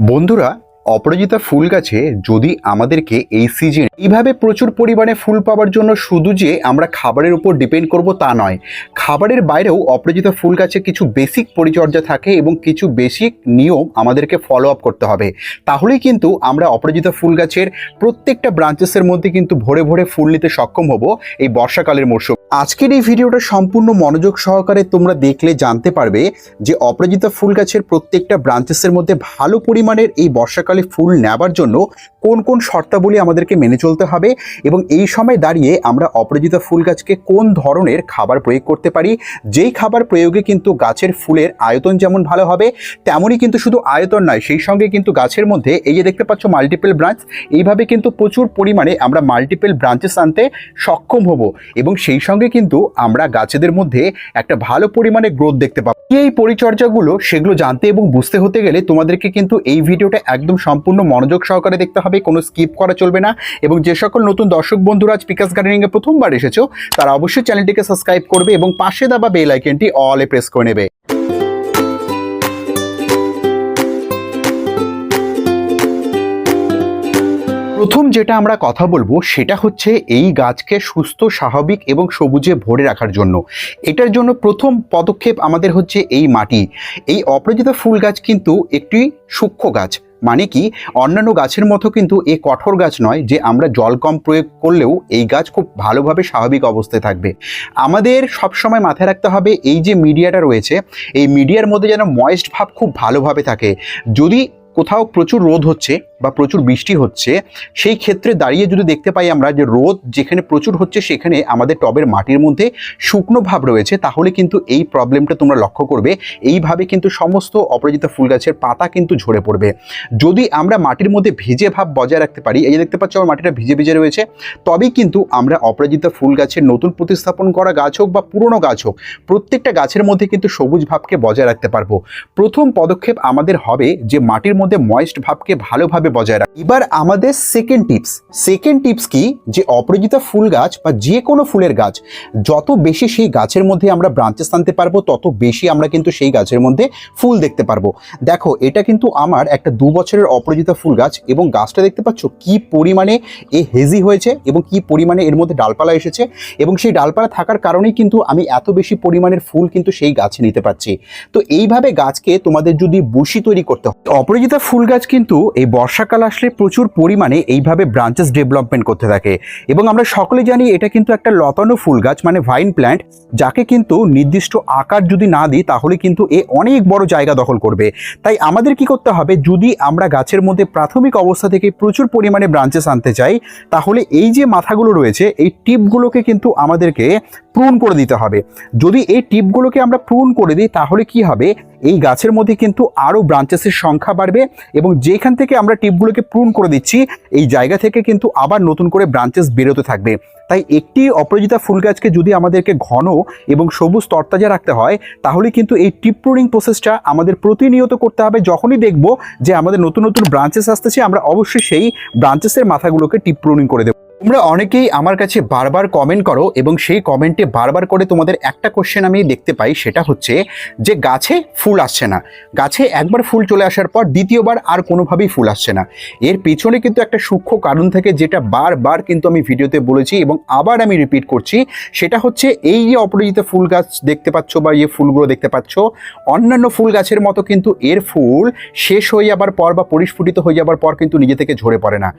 বন্ধুরা অপরাজিতা ফুল গাছে যদি আমাদেরকে এই সিজন এইভাবে প্রচুর পরিমাণে ফুল পাওয়ার জন্য শুধু যে আমরা খাবারের উপর ডিপেন্ড করব তা নয়, খাবারের বাইরেও অপরাজিতা ফুল গাছে কিছু বেসিক পরিচর্যা থাকে এবং কিছু বেসিক নিয়ম আমাদেরকে ফলো আপ করতে হবে। তাহলেই কিন্তু আমরা অপরাজিতা ফুল গাছের প্রত্যেকটা ব্রাঞ্চেসের মধ্যে কিন্তু ভরে ভরে ফুল নিতে সক্ষম হব এই বর্ষাকালের মরশুম। আজকের এই ভিডিওটা সম্পূর্ণ মনোযোগ সহকারে তোমরা দেখলে জানতে পারবে যে অপরাজিতা ফুল গাছের প্রত্যেকটা ব্রাঞ্চেসের মধ্যে ভালো পরিমাণের এই বর্ষাকালে ফুল নেবার জন্য কোন কোন শর্তাবলী আমাদেরকে মেনে চলতে হবে এবং এই সময় দাঁড়িয়ে আমরা অপরাজিতা ফুল গাছকে কোন ধরনের খাবার প্রয়োগ করতে পারি? যেই খাবার প্রয়োগে কিন্তু গাছের ফুলের আয়তন যেমন ভালো হবে, তেমনই কিন্তু শুধু আয়তন নয়, সেই সঙ্গে কিন্তু গাছের মধ্যে এই যে দেখতে পাচ্ছ মাল্টিপল ব্রাঞ্চ এইভাবে কিন্তু প্রচুর পরিমাণে আমরা মাল্টিপল ব্রাঞ্চেস আনতে সক্ষম হব এবং সেই সঙ্গে কিন্তু আমরা গাছেদের মধ্যে একটা ভালো পরিমাণে গ্রোথ দেখতে পাবো। এই পরিচর্যাগুলো, সেগুলো জানতে এবং বুঝতে হতে গেলে তোমাদেরকে কিন্তু এই ভিডিওটা একদম সম্পূর্ণ মনোযোগ সহকারে দেখতে হবে। কোনো স্কিপ করা চলবে না। এবং যে সকল নতুন দর্শক বন্ধুরা আজ পিকাস গার্ডেনিংয়ে প্রথমবার এসেছ, তারা অবশ্যই চ্যানেলটিকে সাবস্ক্রাইব করবে এবং পাশে দাবা বেল আইকনটি অলে প্রেস করে নেবে। প্রথম যেটা আমরা কথা বলব, সেটা হচ্ছে এই গাছকে সুস্থ, স্বাভাবিক এবং সবুজে ভরে রাখার জন্য। এটার জন্য প্রথম পদক্ষেপ আমাদের হচ্ছে এই মাটি। এই অপরাজিতা ফুল গাছ কিন্তু একটি সূক্ষ্ম গাছ। মানে কি, অন্যান্য গাছের মতো কিন্তু এ কঠোর গাছ নয় যে আমরা জল কম প্রয়োগ করলেও এই গাছ খুব ভালোভাবে স্বাভাবিক অবস্থায় থাকবে। আমাদের সবসময় মাথায় রাখতে হবে এই যে মিডিয়াটা রয়েছে, এই মিডিয়ার মধ্যে যেন ময়েস্ট ভাব খুব ভালোভাবে থাকে। যদি কোথাও প্রচুর রোদ হচ্ছে বা প্রচুর বৃষ্টি হচ্ছে, সেই ক্ষেত্রে দাঁড়িয়ে যদি দেখতে পাই আমরা যে রোদ যেখানে প্রচুর হচ্ছে সেখানে আমাদের টবের মাটির মধ্যে শুকনো ভাব রয়েছে, তাহলে কিন্তু এই প্রবলেমটা তোমরা লক্ষ্য করবে। এইভাবে কিন্তু সমস্ত অপরাজিতা ফুল গাছের পাতা কিন্তু ঝরে পড়বে। যদি আমরা মাটির মধ্যে ভিজে ভাব বজায় রাখতে পারি, এই যে দেখতে পাচ্ছ আমার মাটিটা ভিজে ভিজে রয়েছে, তবেই কিন্তু আমরা অপরাজিতা ফুল গাছের নতুন প্রতিস্থাপন করা গাছ হোক বা পুরনো গাছ হোক, প্রত্যেকটা গাছের মধ্যে কিন্তু সবুজ ভাবকে বজায় রাখতে পারব। প্রথম পদক্ষেপ আমাদের হবে যে মাটির মধ্যে ময়েস্ট ভাবকে ভালোভাবে বজায় রাখা। এবার আমাদের সেকেন্ড টিপস সেকেন্ড টিপস কি? যে অপরাজিতা ফুল গাছ বা যে কোনো ফুলের গাছ, যত বেশি সেই গাছের মধ্যে আমরা ব্রাঞ্চেস আনতে পারব, তত বেশি আমরা কিন্তু সেই গাছের মধ্যে ফুল দেখতে পারব। দেখো, এটা কিন্তু আমার একটা দু বছরের অপরাজিতা ফুল গাছ এবং গাছটা দেখতে পাচ্ছ কি পরিমাণে এ হেজি হয়েছে এবং কি পরিমাণে এর মধ্যে ডালপালা এসেছে এবং সেই ডালপালা থাকার কারণেই কিন্তু আমি এত বেশি পরিমাণের ফুল কিন্তু সেই গাছে নিতে পারছি। তো এইভাবে গাছকে তোমাদের যদি বুশি তৈরি করতে হয় অপরাজিতা ফুল গাছ কিন্তু এই বর্ষাকাল আসলে প্রচুর পরিমাণে এইভাবে ব্রাঞ্চেস ডেভেলপমেন্ট করতে থাকে। এবং আমরা সকলে জানি এটা কিন্তু একটা লতানো ফুল গাছ মানে ভাইন প্ল্যান্ট যাকে কিন্তু নির্দিষ্ট আকার যদি না দিই তাহলে কিন্তু এ অনেক বড় জায়গা দখল করবে। তাই আমাদের কি করতে হবে? যদি আমরা গাছের মধ্যে প্রাথমিক অবস্থা থেকে প্রচুর পরিমাণে ব্রাঞ্চেস আনতে চাই, তাহলে এই যে মাথাগুলো রয়েছে, এই টিপগুলোকে কিন্তু আমাদেরকে প্রুন করে দিতে হবে। যদি এই টিপগুলোকে আমরা প্রুন করে দিই, তাহলে কি হবে? এই গাছের মধ্যে কিন্তু আরও ব্রাঞ্চেসের সংখ্যা বাড়বে এবং যেখান থেকে আমরা টিপগুলোকে পূরণ করে দিচ্ছি, এই জায়গা থেকে কিন্তু আবার নতুন করে ব্রাঞ্চেস বেরোতে থাকবে। তাই একটি অপরাজিতা ফুল গাছকে যদি আমাদেরকে ঘন এবং সবুজ তরতাজা রাখতে হয়, তাহলে কিন্তু এই টিপ প্রুনিং প্রসেসটা আমাদের প্রতিনিয়ত করতে হবে। যখনই দেখব যে আমাদের নতুন নতুন ব্রাঞ্চেস আসতেছে, আমরা অবশ্যই সেই ব্রাঞ্চেসের মাথাগুলোকে টিপ প্রুনিং করে দেবো। তোমরা অনেকেই আমার কাছে বারবার কমেন্ট করো এবং সেই কমেন্টে বারবার করে তোমাদের একটা কোশ্চেন আমি দেখতে পাই, সেটা হচ্ছে যে গাছে ফুল আসছে না। গাছে একবার ফুল চলে আসার পর দ্বিতীয়বার আর কোনোভাবেই ফুল আসছে না। এর পেছনে কিন্তু একটা সূক্ষ্ম কারণ থেকে যেটা বারবার কিন্তু আমি ভিডিওতে বলেছি এবং আবার আমি রিপিট করছি, সেটা হচ্ছে এই যে অপরাজিত ফুল গাছ দেখতে পাচ্ছ বা এই ফুলগুলো দেখতে পাচ্ছ, অন্যান্য ফুল গাছের মতো কিন্তু এর ফুল শেষ হয়ে যাবার পর বা পরিস্ফুটিত হয়ে যাবার পর কিন্তু নিজে থেকে ঝরে পড়ে না।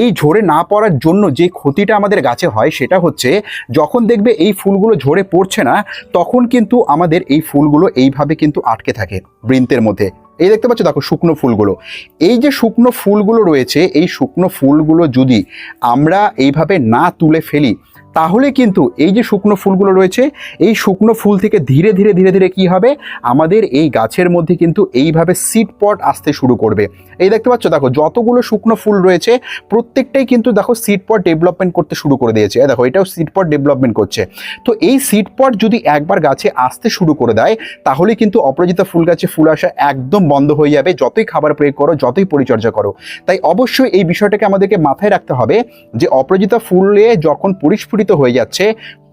এই ঝরে না পড়ার জন্য যে ক্ষতিটা আমাদের গাছে হয় সেটা হচ্ছে, যখন দেখবে এই ফুলগুলো ঝরে পড়ছে না, তখন কিন্তু আমাদের এই ফুলগুলো এইভাবে কিন্তু আটকে থাকে বৃন্তের মধ্যে। এই দেখতে পাচ্ছ দেখো শুকনো ফুলগুলো। এই যে শুকনো ফুলগুলো রয়েছে, এই শুকনো ফুলগুলো যদি আমরা এইভাবে না তুলে ফেলি তাহলে কিন্তু এই যে শুকনো ফুলগুলো রয়েছে, এই শুকনো ফুল থেকে ধীরে ধীরে ধীরে ধীরে কি হবে? আমাদের এই গাছের মধ্যে কিন্তু এইভাবে সিড পট আসতে শুরু করবে। এই দেখতে পাচ্ছ? দেখো, যতগুলো শুকনো ফুল রয়েছে, প্রত্যেকটাই কিন্তু দেখো সিড পট ডেভেলপমেন্ট করতে শুরু করে দিয়েছে। দেখো, এটাও সিড পট ডেভেলপমেন্ট করছে। তো এই সিড পট যদি একবার গাছে আসতে শুরু করে দেয়, তাহলে কিন্তু অপরাজিতা ফুল গাছে ফুল আসা একদম বন্ধ হয়ে যাবে। যতই খাবার প্রয়োগ করো, যতই পরিচর্যা করো। তাই অবশ্যই এই বিষয়টাকে আমাদেরকে মাথায় রাখতে হবে যে, অপরাজিতা ফুলে যখন পরিস্ফুটিত অঙ্কুরিত হয়ে যাচ্ছে,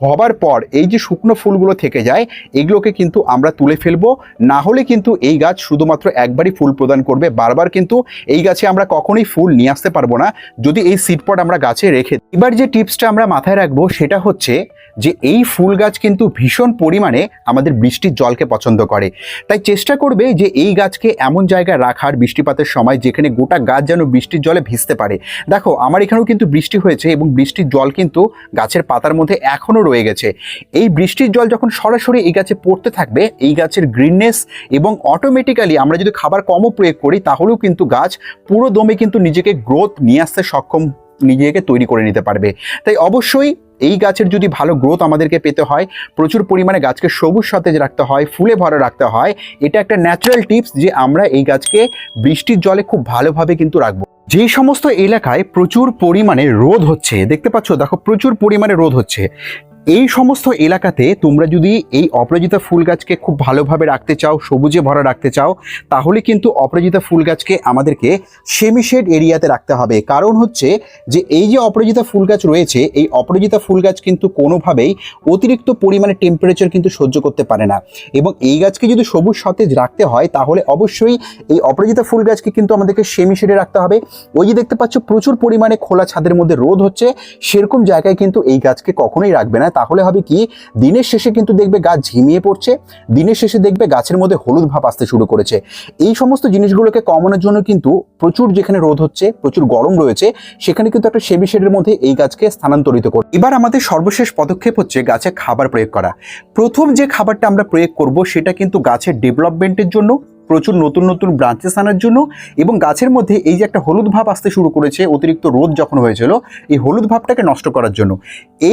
হবার পর এই যে শুকনো ফুলগুলো থেকে যায়, এগুলোকে কিন্তু আমরা তুলে ফেলব। না হলে কিন্তু এই গাছ শুধুমাত্র একবারই ফুল প্রদান করবে। বারবার কিন্তু এই গাছে আমরা কখনোই ফুল নিয়ে আসতে পারব না। যদি এই সিডপট আমরা গাছে রেখে। এবার যে টিপসটা আমরা মাথায় রাখব, সেটা হচ্ছে যে এই ফুল গাছ কিন্তু ভীষণ পরিমাণে আমাদের বৃষ্টির জলকে পছন্দ করে। তাই চেষ্টা করবে যে এই গাছকে এমন জায়গায় রাখার বৃষ্টিপাতের সময় যেখানে গোটা গাছ যেন বৃষ্টির জলে ভিজতে পারে। দেখো, আমার এখানেও কিন্তু বৃষ্টি হয়েছে এবং বৃষ্টির জল কিন্তু গাছের পাতার মধ্যে এখনও রয়ে গেছে। এই বৃষ্টির জল যখন সরাসরি এই গাছে পড়তে থাকবে, এই গাছের গ্রিননেস এবং অটোমেটিক্যালি আমরা যদি খাবার কমও প্রয়োগ করি, তাহলেও কিন্তু গাছ পুরো দমে কিন্তু নিজেকে গ্রোথ নিয়ে আসতে সক্ষম, নিজেকে তৈরি করে নিতে পারবে। তাই অবশ্যই এই গাছের যদি ভালো গ্রোথ আমাদেরকে পেতে হয়, প্রচুর পরিমাণে গাছকে সবুজ সতেজ রাখতে হয়, ফুলে ভরা রাখতে হয়, এটা একটা ন্যাচারাল টিপস যে আমরা এই গাছকে বৃষ্টির জলে খুব ভালোভাবে কিন্তু রাখব। যেই সমস্ত এলাকায় প্রচুর পরিমাণে রোদ হচ্ছে দেখতে পাচ্ছ দেখো প্রচুর পরিমাণে রোদ হচ্ছে। এই সমস্ত এলাকাতে তোমরা যদি এই অপরাজিতা ফুল গাছকে খুব ভালোভাবে রাখতে চাও, সবুজে ভরা রাখতে চাও, তাহলে কিন্তু অপরাজিতা ফুল গাছকে আমাদেরকে সেমিশেড এরিয়াতে রাখতে হবে। কারণ হচ্ছে যে এই যে অপরাজিতা ফুল গাছ রয়েছে, এই অপরাজিতা ফুল গাছ কিন্তু কোনোভাবেই অতিরিক্ত পরিমাণে টেম্পারেচার কিন্তু সহ্য করতে পারে না। এবং এই গাছকে যদি সবুজ সতেজ রাখতে হয়, তাহলে অবশ্যই এই অপরাজিতা ফুল গাছকে কিন্তু আমাদেরকে সেমিশেডে রাখতে হবে। ওই যে দেখতে পাচ্ছ, প্রচুর পরিমাণে খোলা ছাদের মধ্যে রোদ হচ্ছে, সেরকম জায়গায় কিন্তু এই গাছকে কখনোই রাখবে না। তাহলে হবে কি? দিনের শেষে কিন্তু দেখবে গাছ ঝিমিয়ে পড়ছে, দিনের শেষে দেখবে গাছের মধ্যে হলুদ ভাব আসতে শুরু করেছে। এই সমস্ত জিনিসগুলোকে কমানোর জন্য কিন্তু প্রচুর যেখানে রোদ হচ্ছে, প্রচুর গরম রয়েছে, সেখানে কিন্তু একটা সেমি শেডের মধ্যে এই গাছকে স্থানান্তরিত করে এবার আমাদের সর্বশেষ পদক্ষেপ হচ্ছে গাছে খাবার প্রয়োগ করা। প্রথম যে খাবারটা আমরা প্রয়োগ করব, সেটা কিন্তু গাছের ডেভেলপমেন্টের জন্য প্রচুর নতুন নতুন ব্রাঞ্চেস আনার জন্য এবং গাছের মধ্যে এই যে একটা হলুদ ভাব আসতে শুরু করেছে, অতিরিক্ত রোদ যখন হয়েছিল, এই হলুদ ভাবটাকে নষ্ট করার জন্য।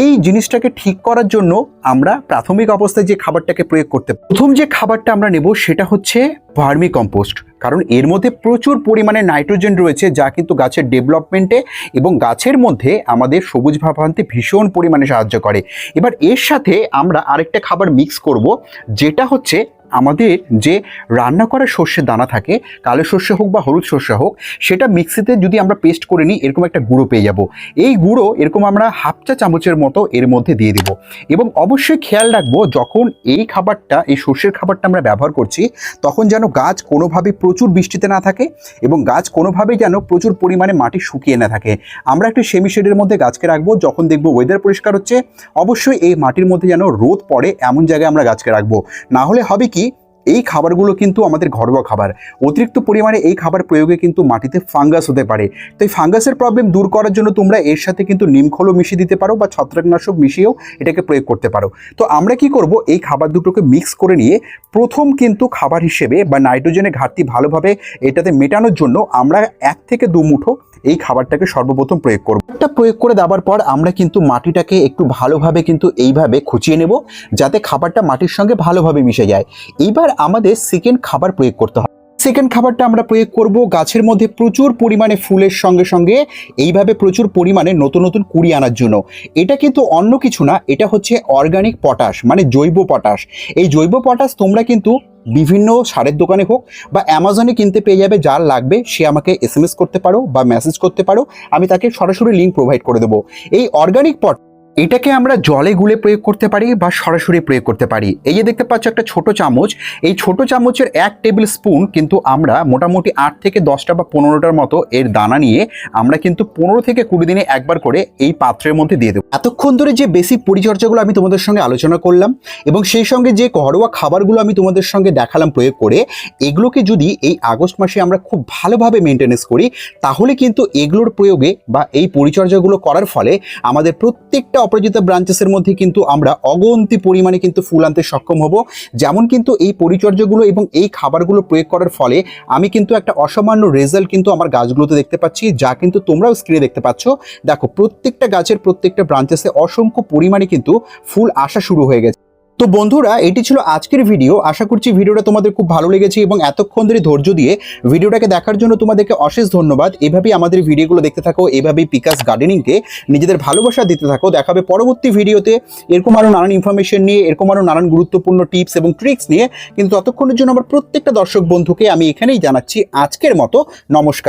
এই জিনিসটাকে ঠিক করার জন্য আমরা প্রাথমিক অবস্থায় যে খাবারটাকে প্রয়োগ করতে প্রথম যে খাবারটা আমরা নেব সেটা হচ্ছে ভার্মি কম্পোস্ট। কারণ এর মধ্যে প্রচুর পরিমাণে নাইট্রোজেন রয়েছে যা কিন্তু গাছের ডেভেলপমেন্টে এবং গাছের মধ্যে আমাদের সবুজ ভাব আনতে ভীষণ পরিমাণে সাহায্য করে। এবার এর সাথে আমরা আরেকটা খাবার মিক্স করব, যেটা হচ্ছে আমাদের যে রান্না করা সর্ষের দানা থাকে, কালো সর্ষে হোক বা হলুদ সর্ষে হোক, সেটা মিক্সিতে যদি আমরা পেস্ট করে নিই, এরকম একটা গুঁড়ো পেয়ে যাব। এই গুঁড়ো এরকম আমরা হাফ চা চামচের মতো এর মধ্যে দিয়ে দিব। এবং অবশ্যই খেয়াল রাখব, যখন এই খাবারটা, এই সর্ষের খাবারটা আমরা ব্যবহার করছি, তখন যেন গাছ কোনোভাবে প্রচুর বৃষ্টিতে না থাকে এবং গাছ কোনোভাবেই যেন প্রচুর পরিমাণে মাটি শুকিয়ে না থাকে। আমরা একটু সেমি শেডের মধ্যে গাছকে রাখব, যখন দেখব ওয়েদার পরিষ্কার হচ্ছে, অবশ্যই এই মাটির মধ্যে যেন রোদ পড়ে, এমন জায়গায় আমরা গাছকে রাখব। না হলে হবে কি এই খাবারগুলো কিন্তু আমাদের ঘরোয়া খাবার। অতিরিক্ত পরিমাণে এই খাবার প্রয়োগে কিন্তু মাটিতে ফাঙ্গাস হতে পারে। তো এই ফাঙ্গাসের প্রবলেম দূর করার জন্য তোমরা এর সাথে কিন্তু নিমখলও মিশিয়ে দিতে পারো বা ছত্রাকনাশক মিশিয়েও এটাকে প্রয়োগ করতে পারো। তো আমরা কি করব? এই খাবার দুটোকে মিক্স করে নিয়ে প্রথম কিন্তু খাবার হিসেবে বা নাইট্রোজেনের ঘাটতি ভালোভাবে এটাতে মেটানোর জন্য আমরা এক থেকে দু মুঠো এই খাবারটাকে সর্বপ্রথম প্রয়োগ করব। একটা প্রয়োগ করে দেওয়ার পর আমরা কিন্তু মাটিটাকে একটু ভালোভাবে কিন্তু এইভাবে খুঁচিয়ে নেব, যাতে খাবারটা মাটির সঙ্গে ভালোভাবে মিশে যায়। এইবার আমাদের সেকেন্ড খাবার প্রয়োগ করতে হবে। সেকেন্ড খাবারটা আমরা প্রয়োগ করব, গাছের মধ্যে প্রচুর পরিমাণে ফুলের সঙ্গে সঙ্গে এইভাবে প্রচুর পরিমাণে নতুন নতুন কুড়ি আনার জন্য। এটা কিন্তু অন্য কিছু না, এটা হচ্ছে অর্গানিক পটাশ মানে জৈব পটাশ এই জৈব পটাশ তোমরা কিন্তু বিভিন্ন সারের দোকানে হোক বা অ্যামাজনে কিনতে পেয়ে যাবে যার লাগবে, সে আমাকে এস করতে পারো বা মেসেজ করতে পারো। আমি তাকে সরাসরি লিঙ্ক প্রোভাইড করে দেবো। এই অর্গানিক পট এটাকে আমরা জলে গুলে প্রয়োগ করতে পারি বা সরাসরি প্রয়োগ করতে পারি। এই যে দেখতে পাচ্ছ একটা ছোট চামচ, এই ছোট চামচের এক টেবিল স্পুন কিন্তু আমরা মোটামুটি আট থেকে দশটা বা পনেরোটার মতো এর দানা নিয়ে আমরা কিন্তু পনেরো থেকে কুড়ি দিনে একবার করে এই পাত্রের মধ্যে দিয়ে দেবো। এতক্ষণ ধরে যে বেসিক পরিচর্যাগুলো আমি তোমাদের সঙ্গে আলোচনা করলাম এবং সেই সঙ্গে যে ঘরোয়া খাবারগুলো আমি তোমাদের সঙ্গে দেখালাম প্রয়োগ করে, এগুলোকে যদি এই আগস্ট মাসে আমরা খুব ভালোভাবে মেনটেনেন্স করি, তাহলে কিন্তু এগুলোর প্রয়োগে বা এই পরিচর্যাগুলো করার ফলে আমাদের প্রত্যেকটা অপরাজিতা ব্রাঞ্চেসের মধ্যে কিন্তু আমরা অগন্তি পরিমাণে কিন্তু ফুল আনতে সক্ষম হব। যেমন কিন্তু এই পরিচর্যাগুলো এবং এই খাবারগুলো প্রয়োগ করার ফলে আমি কিন্তু একটা অসামান্য রেজাল্ট কিন্তু আমার গাছগুলোতে দেখতে পাচ্ছি, যা কিন্তু তোমরাও স্ক্রিনে দেখতে পাচ্ছ। দেখো, প্রত্যেকটা গাছের প্রত্যেকটা ব্রাঞ্চেসে অসংখ্য পরিমাণে কিন্তু ফুল আসা শুরু হয়ে গেছে। তো বন্ধুরা, এটি ছিল আজকের ভিডিও। আশা করছি ভিডিওটা তোমাদের খুব ভালো লেগেছে এবং এতক্ষণ ধরে ধৈর্য দিয়ে ভিডিওটাকে দেখার জন্য তোমাদেরকে অশেষ ধন্যবাদ। এভাবেই আমাদের ভিডিওগুলো দেখতে থাকো, এভাবেই পিকাস গার্ডেনিংকে নিজেদের ভালোবাসা দিতে থাকো। দেখাবে পরবর্তী ভিডিওতে এরকম আরও নানান ইনফরমেশন নিয়ে, এরকম আরও নানান গুরুত্বপূর্ণ টিপস এবং ট্রিক্স নিয়ে। কিন্তু ততক্ষণের জন্য আমার প্রত্যেকটা দর্শক বন্ধুকে আমি এখানেই জানাচ্ছি আজকের মতো। নমস্কার।